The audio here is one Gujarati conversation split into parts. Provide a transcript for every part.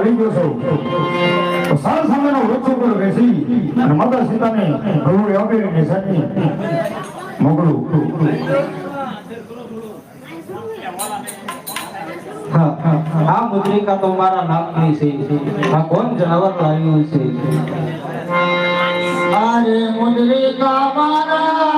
આવી ગયો છું સાર સામેનો અને માતા સીતાને પ્રભુએ આપેલી નિશાની મોકલું આ મુદ્રિકા તો મારા નામની છે આ કોણ જનાવર લાવ્યું છે અરે મુદ્રિકા મારા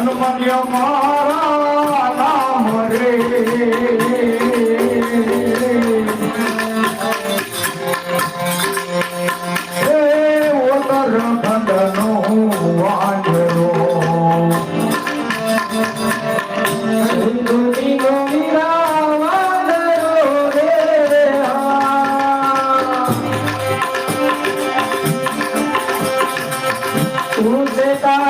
હનુમલ્યો મારા નામ રે Tudo está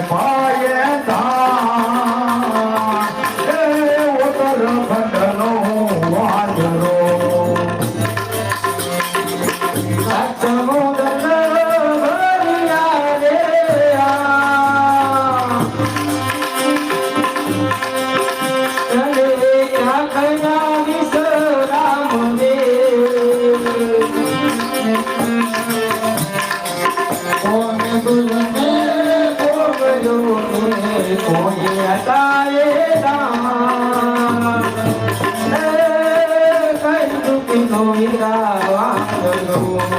I'm Bye.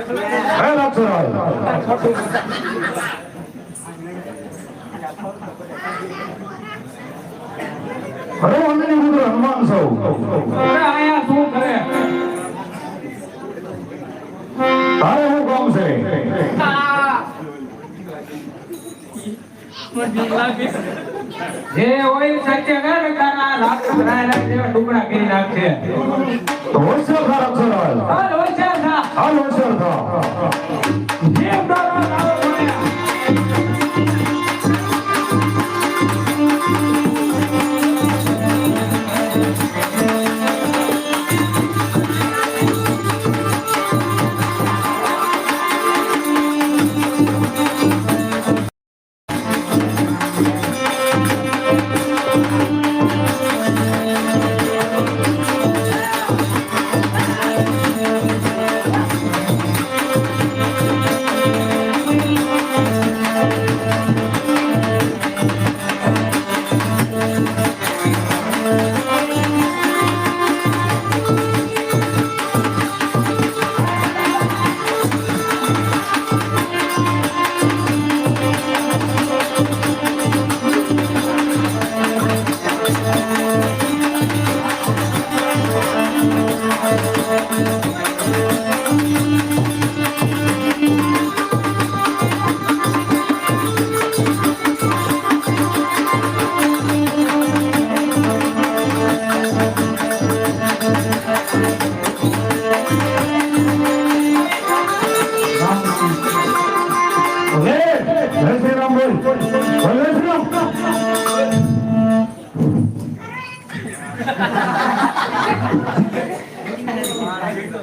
হ্যাঁ ডাক্তার અરે અમે ને બધું હનુમાન સૌ અરે આયા શું કરે તારે હું કામ છે. જે હોય સત્ય ને રકાના રાત રાય ટુકડા કરી નાખશે તો હોય ખરાબ સરવાલ હા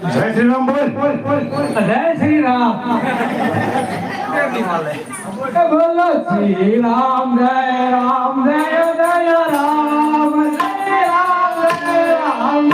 જય શ્રી રામ બોલ જય શ્રી રામ બોલો, શ્રી રામ જય રામ, જય જય રામ જય રામ જય રામ